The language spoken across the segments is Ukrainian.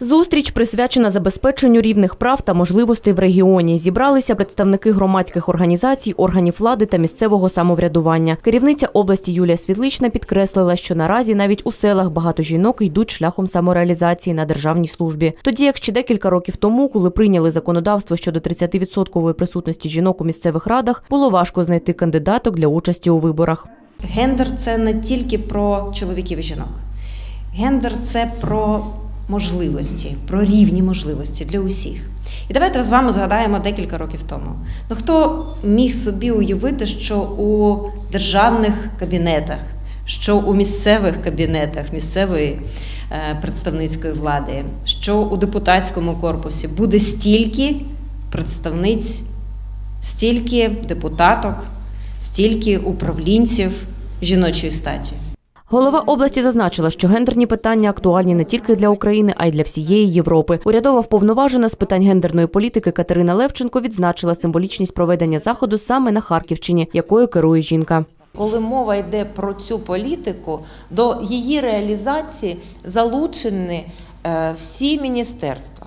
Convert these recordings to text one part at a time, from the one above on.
Зустріч присвячена забезпеченню рівних прав та можливостей в регіоні. Зібралися представники громадських організацій, органів влади та місцевого самоврядування. Керівниця області Юлія Світлична підкреслила, що наразі навіть у селах багато жінок йдуть шляхом самореалізації на державній службі. Тоді як ще декілька років тому, коли прийняли законодавство щодо 30% присутності жінок у місцевих радах, було важко знайти кандидаток для участі у виборах. Гендер це не тільки про чоловіків і жінок. Гендер це про можливості, про рівні можливості для усіх. І давайте з вами згадаємо декілька років тому. Ну хто міг собі уявити, що у державних кабінетах, що у місцевих кабінетах місцевої е, представницької влади, що у депутатському корпусі буде стільки представниць, стільки депутаток, стільки управлінців жіночої статі. Голова області зазначила, що гендерні питання актуальні не тільки для України, а й для всієї Європи. Урядова вповноважена з питань гендерної політики Катерина Левченко відзначила символічність проведення заходу саме на Харківщині, якою керує жінка. Коли мова йде про цю політику, до її реалізації залучені е, всі міністерства.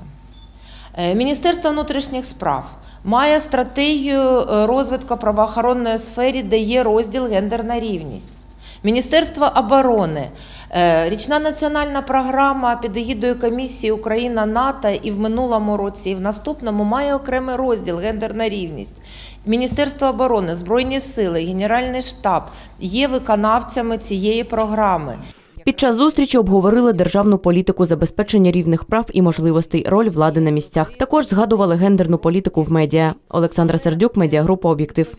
Е, Міністерство внутрішніх справ має стратегію е, розвитку правоохоронної сфери, де є розділ гендерна рівність. Міністерство оборони, е, річна національна програма під егідою комісії Україна НАТО і в минулому році, і в наступному має окремий розділ гендерна рівність. Міністерство оборони, Збройні сили, Генеральний штаб є виконавцями цієї програми. Під час зустрічі обговорили державну політику забезпечення рівних прав і можливостей, роль влади на місцях. Також згадували гендерну політику в медіа. Олександра Сердюк, медіагрупа Об'єктив.